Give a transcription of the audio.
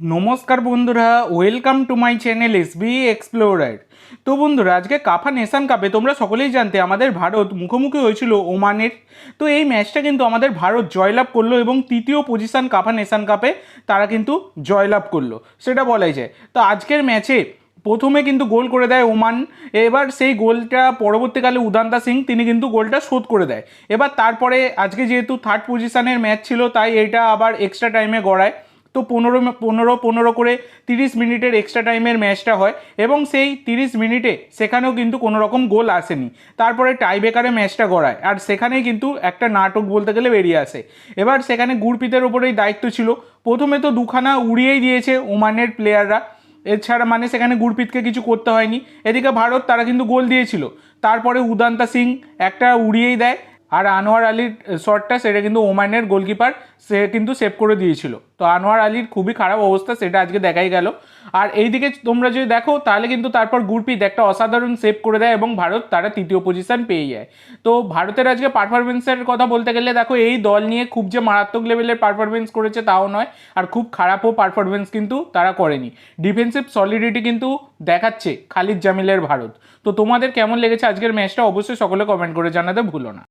নমস্কার বন্ধুরা welcome to my channel S B explorer তো বন্ধুরা, আজকে কাফা নেশান কাপে তোমরা সকলেই জানতে, আমাদের ভারত মুখোমুখি হয়েছিল ওমানের। তো এই ম্যাচটা কিন্তু আমাদের ভারত জয়লাভ করল এবং তৃতীয় পজিশন কাফা নেশান কাপে তারা কিন্তু জয়লাভ করল। সেটা বলাই যায়। তো আজকের ম্যাচে প্রথমে কিন্তু গোল করে দেয় ওমান, এবার সেই গোলটা পরবর্তীকালে উদান্তা সিং, তিনি কিন্তু গোলটা শোধ করে দেয়। এবার তারপরে আজকে যেহেতু থার্ড পজিশানের ম্যাচ ছিল, তাই এটা আবার এক্সট্রা টাইমে গড়ায়। তো পনেরো পনেরো পনেরো করে তিরিশ মিনিটের এক্সট্রা টাইমের ম্যাচটা হয় এবং সেই তিরিশ মিনিটে সেখানেও কিন্তু কোনো রকম গোল আসেনি। তারপরে টাইব্রেকারে ম্যাচটা গড়ায় আর সেখানেই কিন্তু একটা নাটক বলতে গেলে বেরিয়ে আসে। এবার সেখানে গুরপিতের ওপরেই দায়িত্ব ছিল। প্রথমে তো দুখানা উড়িয়েই দিয়েছে ওমানের প্লেয়াররা এছাড়া মানে সেখানে গুরপিতকে কিছু করতে হয়নি। এদিকে ভারত তারা কিন্তু গোল দিয়েছিল। তারপরে উদান্তা সিং একটা উড়িয়েই দেয় আর আনোয়ার আলীর শটটা সেটা কিন্তু ওমানের গোলকিপার সে কিন্তু সেভ করে দিয়েছিল। তো আনোয়ার আলীর খুবই খারাপ অবস্থা, সেটা আজকে দেখাই গেল। আর এইদিকে তোমরা যদি দেখো, তাহলে কিন্তু তারপর গুরপিত একটা অসাধারণ সেভ করে দেয় এবং ভারত তারা তৃতীয় পজিশন পেয়ে যায়। তো ভারতের আজকে পারফরমেন্সের কথা বলতে গেলে, দেখো এই দল নিয়ে খুব যে মারাত্মক লেভেলের পারফরমেন্স করেছে তাও নয়, আর খুব খারাপও পারফরমেন্স কিন্তু তারা করেনি। ডিফেন্সিভ সলিডিটি কিন্তু দেখাচ্ছে খালিদ জামিলের ভারত। তো তোমাদের কেমন লেগেছে আজকের ম্যাচটা অবশ্যই সকলে কমেন্ট করে জানাতে ভুলো না।